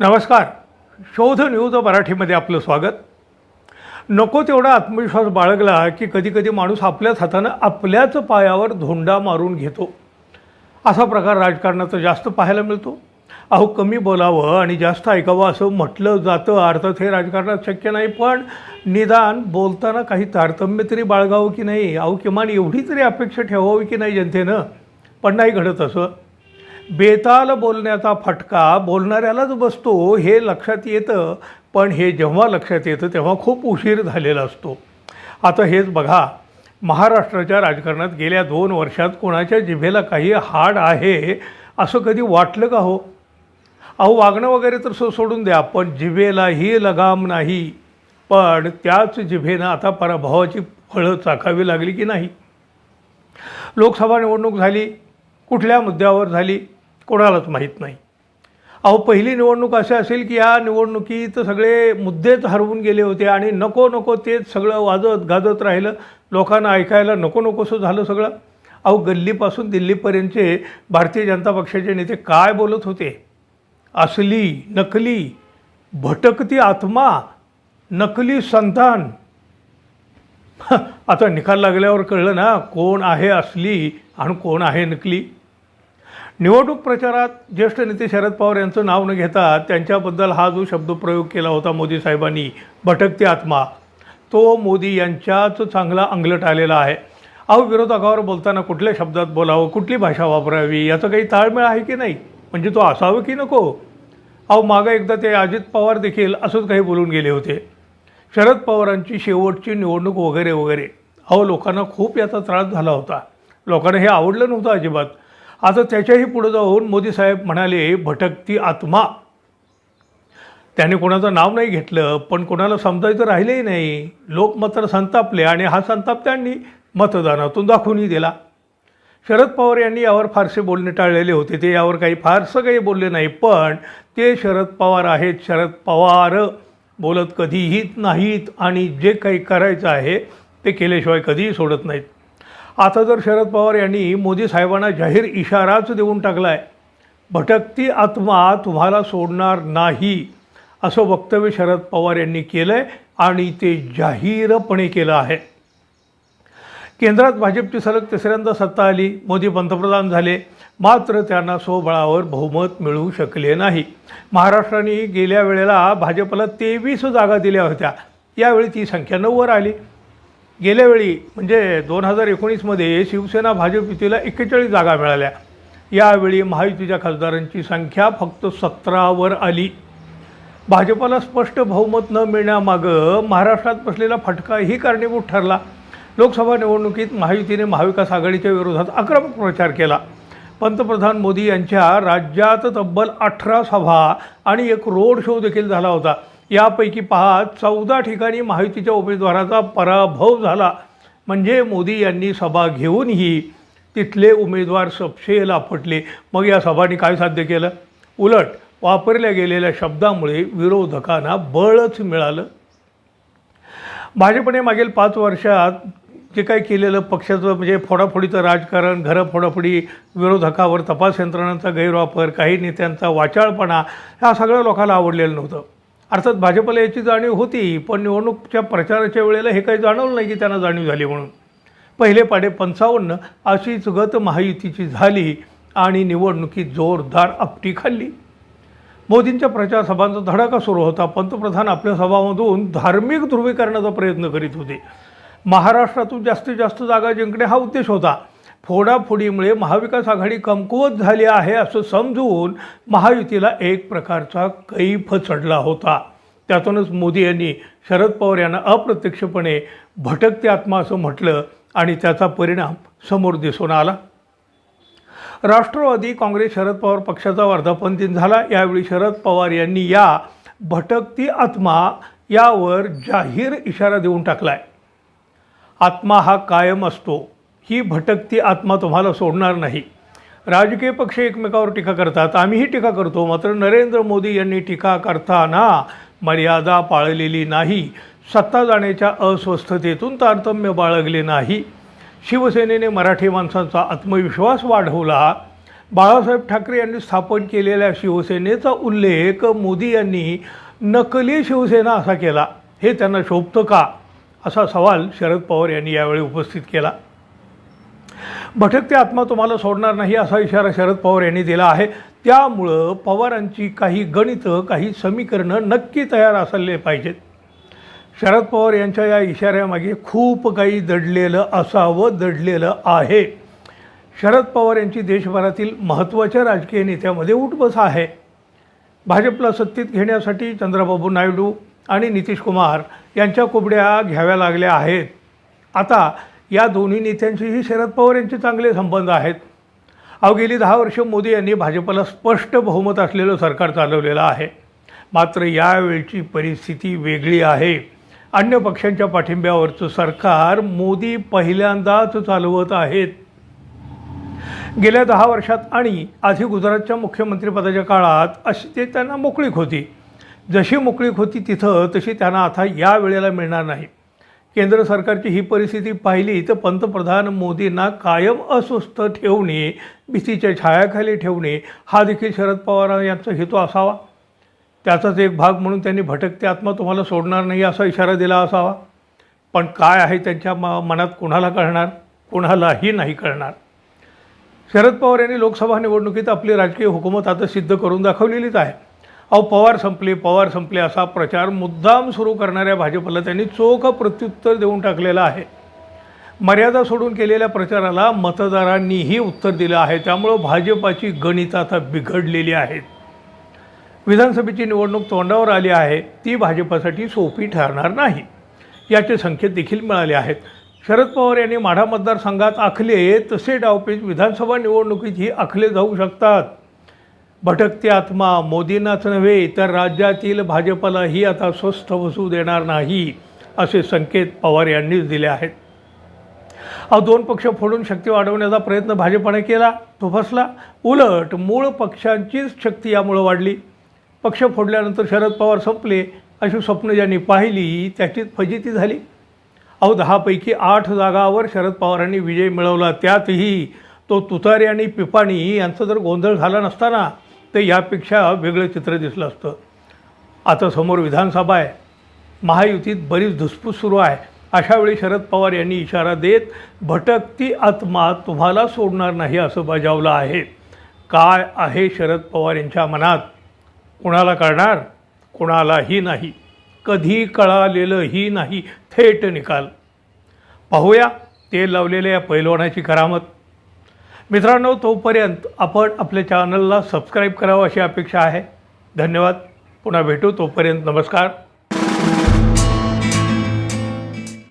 नमस्कार. शोध न्यूज मराठीमध्ये आपलं स्वागत. नको तेवढा आत्मविश्वास बाळगला की कधीकधी माणूस आपल्याच हातानं आपल्याच पायावर धोंडा मारून घेतो. असा प्रकार राजकारणाचा जास्त पाहायला मिळतो. अहो कमी बोलावं आणि जास्त ऐकावं असं म्हटलं जातं. अर्थात हे राजकारणात शक्य नाही पण निदान बोलताना काही तारतम्य तरी बाळगावं की नाही? अहो किमान एवढी तरी अपेक्षा ठेवावी की नाही जनतेनं? पण नाही घडत असं. बेताल बोलण्याचा फटका बोलणाऱ्यालाच बसतो हे लक्षात येतं. पण हे जेव्हा लक्षात येतं तेव्हा खूप उशीर झालेला असतो. आता हेच बघा. महाराष्ट्राच्या राजकारणात गेल्या दोन वर्षात कोणाच्या जिभेला काही हाड आहे असं कधी वाटलं का हो? अहो वागणं वगैरे तर सो सोडून द्या पण जिभेलाही लगाम नाही. पण त्याच जिभेनं आता पराभवाची फळं चाकावी लागली की नाही? लोकसभा निवडणूक झाली कुठल्या मुद्द्यावर झाली? कोणालाच माहीत नाही. अहो पहिली निवडणूक असे असेल की या निवडणुकीत सगळे मुद्देच हरवून गेले होते आणि नको नको तेच सगळं वाजत गाजत राहिलं. लोकांना ऐकायला नको नकोसं झालं सगळं. अहो गल्लीपासून दिल्लीपर्यंतचे भारतीय जनता पक्षाचे नेते काय बोलत होते? असली नकली भटकती आत्मा नकली संतान. आता निकाल लागल्यावर कळलं ना कोण आहे असली आणि कोण आहे नकली. निवडणूक प्रचारात ज्येष्ठ नेते शरद पवार यांचं नाव न घेता त्यांच्याबद्दल हा जो शब्दप्रयोग केला होता मोदी साहेबांनी भटकते आत्मा तो मोदी यांच्याच चांगला अंगलट आलेला आहे. अहो विरोधकावर बोलताना कुठल्या शब्दात बोलावं कुठली भाषा वापरावी याचं काही ताळमेळ आहे की नाही? म्हणजे तो असावं की नको? अहो मागं एकदा ते अजित पवार देखील असंच काही बोलून गेले होते. शरद पवारांची शेवटची निवडणूक वगैरे वगैरे. अहो लोकांना खूप याचा त्रास झाला होता. लोकांना हे आवडलं नव्हतं अजिबात. आता त्याच्याही पुढे जाऊन मोदी साहेब म्हणाले भटकती आत्मा. त्याने कोणाचं नाव नाही घेतलं पण कोणाला समजायचं राहिलंही नाही. लोक मात्र संतापले आणि हा संताप त्यांनी मतदानातून दाखवूनही दिला. शरद पवार यांनी यावर फारसे बोलणे टाळलेले होते. ते यावर काही फारसं काही बोलले नाही पण ते शरद पवार आहेत. शरद पवार बोलत कधीही नाहीत आणि जे काही करायचं आहे ते केल्याशिवाय कधीही सोडत नाहीत. आता जर शरद पवार यांनी मोदी साहेबांना जाहीर इशाराच देऊन टाकला आहे भटकती आत्मा तुम्हाला सोडणार नाही असं वक्तव्य शरद पवार यांनी केलं आहे आणि ते जाहीरपणे केलं आहे. केंद्रात भाजपची सलग तिसऱ्यांदा सत्ता आली मोदी पंतप्रधान झाले मात्र त्यांना स्वबळावर बहुमत मिळू शकले नाही. महाराष्ट्राने गेल्या वेळेला भाजपला तेवीस जागा दिल्या होत्या यावेळी ती संख्या नऊवर आली. गेल्या वेळी म्हणजे दोन हजार एकोणीसमध्ये शिवसेना भाजप युतीला एक्केचाळीस जागा मिळाल्या. यावेळी महायुतीच्या खासदारांची संख्या फक्त सतरावर आली. भाजपाला स्पष्ट बहुमत न मिळण्यामागं महाराष्ट्रात बसलेला फटकाही कारणीभूत ठरला. लोकसभा निवडणुकीत महायुतीने महाविकास आघाडीच्या विरोधात आक्रमक प्रचार केला. पंतप्रधान मोदी यांच्या राज्यात तब्बल अठरा सभा आणि एक रोड शो देखील झाला होता. यापैकी पहा चौदा ठिकाणी महायुतीच्या उमेदवाराचा पराभव झाला. म्हणजे मोदी यांनी सभा घेऊनही तिथले उमेदवार सपशेल आपटले मग या सभांनी काय साध्य केलं? उलट वापरल्या गेलेल्या शब्दामुळे विरोधकांना बळच मिळालं. भाजपने मागील पाच वर्षात जे काही केलेलं पक्षाचं म्हणजे फोडाफोडीचं राजकारण घरं फोडाफोडी विरोधकावर तपास यंत्रणांचा गैरवापर काही नेत्यांचा वाचाळपणा ह्या सगळ्या लोकांना आवडलेलं नव्हतं. अर्थात भाजपला याची जाणीव होती पण निवडणूकच्या प्रचाराच्या वेळेला हे काही जाणवलं नाही की त्यांना जाणीव झाली म्हणून. पहिले पाडे पंचावन्न अशीच गत महायुतीची झाली आणि निवडणुकीत जोरदार आपटी खाल्ली. मोदींच्या प्रचार सभांचा धडाका सुरू होता. पंतप्रधान आपल्या सभामधून धार्मिक ध्रुवीकरणाचा प्रयत्न करीत होते. महाराष्ट्रातून जास्तीत जास्त जागा जिंकणे हा उद्देश होता. फोडाफोडीमुळे महाविकास आघाडी कमकुवत झाली आहे असं समजून महायुतीला एक प्रकारचा कैफ चढला होता. त्यातूनच मोदी यांनी शरद पवार यांना अप्रत्यक्षपणे भटकते आत्मा असं म्हटलं आणि त्याचा परिणाम समोर दिसून आला. राष्ट्रवादी काँग्रेस शरद पवार पक्षाचा वर्धापन दिन झाला. यावेळी शरद पवार यांनी या भटकती आत्मा यावर जाहीर इशारा देऊन टाकला आहे आत्मा हा कायम असतो. ही भटकती आत्मा तुम्हाला सोडणार नाही. राजकीय पक्ष एकमेकावर टीका करतात. आम्हीही टीका करतो. मात्र नरेंद्र मोदी यांनी टीका करताना मर्यादा पाळलेली नाही. सत्ता जाण्याच्या अस्वस्थतेतून तारतम्य बाळगले नाही. शिवसेनेने मराठी माणसांचा आत्मविश्वास वाढवला. बाळासाहेब ठाकरे यांनी स्थापन केलेल्या शिवसेनेचा उल्लेख मोदी यांनी नकली शिवसेना असा केला. हे त्यांना शोभतं का? असा सवाल शरद पवार यांनी यावेळी उपस्थित केला. भटकते आत्मा तुम्हाला सोडणार नाही असा इशारा शरद पवार यांनी दिला आहे. त्यामुळं पवारांची काही गणितं काही समीकरणं नक्की तयार असले पाहिजेत. शरद पवार यांच्या या इशाऱ्यामागे खूप काही दडलेलं असावं दडलेलं आहे. शरद पवार यांची देशभरातील महत्त्वाच्या राजकीय नेत्यामध्ये उठबस आहे. भाजपला सत्तेत घेण्यासाठी चंद्रबाबू नायडू आणि नितीश कुमार यांच्या कोबड्या घ्याव्या लागल्या आहेत. आता या दोन्ही नेत्यांशीही शरद पवार यांचे चांगले संबंध आहेत. अव गेली दहा वर्ष मोदी यांनी भाजपला स्पष्ट बहुमत असलेलं सरकार चालवलेलं आहे. मात्र यावेळची परिस्थिती वेगळी आहे. अन्य पक्षांच्या पाठिंब्यावरचं सरकार मोदी पहिल्यांदाच चालवत आहेत. गेल्या दहा वर्षात आणि आधी गुजरातच्या मुख्यमंत्रीपदाच्या काळात अशी ते त्यांना मोकळीक होती. जशी मोकळीक होती तिथं तशी त्यांना आता या वेळेला मिळणार नाही. केंद्र सरकारची ही परिस्थिती पाहिली तर पंतप्रधान मोदींना कायम अस्वस्थ ठेवणे भीतीच्या छायाखाली ठेवणे हा देखील शरद पवार यांचा हेतू असावा. त्याचाच एक भाग म्हणून त्यांनी भटकते आत्मा तुम्हाला सोडणार नाही असा इशारा दिला असावा. पण काय आहे त्यांच्या म मनात कोणाला कळणार? कोणालाही नाही कळणार. शरद पवार यांनी लोकसभा निवडणुकीत आपली राजकीय हुकूमत आता सिद्ध करून दाखवलेलीच आहे. अहो पवार संपले पवार संपले असा प्रचार मुद्दाम सुरू करणाऱ्या भाजपला त्यांनी चोख प्रत्युत्तर देऊन टाकलेलं आहे. मर्यादा सोडून केलेल्या प्रचाराला मतदारांनीही उत्तर दिलं आहे. त्यामुळं भाजपाची गणित आता बिघडलेली आहेत विधानसभेची निवडणूक तोंडावर आली आहे. ती भाजपासाठी सोपी ठरणार नाही. याचे संकेत देखील मिळाले आहेत. शरद पवार यांनी माढा मतदारसंघात आखले तसे डावपेच विधानसभा निवडणुकीतही आखले जाऊ शकतात. भटकते आत्मा मोदींनाच नव्हे तर राज्यातील भाजपलाही आता स्वस्थ बसू देणार नाही असे संकेत पवार यांनीच दिले आहेत. अहो दोन पक्ष फोडून शक्ती वाढवण्याचा प्रयत्न भाजपाने केला तो फसला. उलट मूळ पक्षांचीच शक्ती यामुळं वाढली. पक्ष फोडल्यानंतर शरद पवार संपले अशी स्वप्न ज्यांनी पाहिली त्याचीच फजिती झाली. अहो दहापैकी आठ जागावर शरद पवारांनी विजय मिळवला त्यातही तो तुतारी आणि पिपाणी यांचा जर गोंधळ झाला नसताना तर यापेक्षा वेगळं चित्र दिसलं असतं. आता समोर विधानसभा आहे. महायुतीत बरीच धुसफूस सुरू आहे. अशावेळी शरद पवार यांनी इशारा देत भटकती आत्मा तुम्हाला सोडणार नाही असं बजावलं आहे. काय आहे शरद पवार यांच्या मनात? कुणाला कळणार? कुणालाही नाही. कधी कळालेलंही नाही. थेट निकाल. पाहूया ते लावलेल्या या पैलवानाची करामत. मित्रांनो तोपर्यंत आपण आपल्या चॅनलला सबस्क्राईब करावं अशी अपेक्षा आहे. धन्यवाद. पुन्हा भेटू. तोपर्यंत नमस्कार.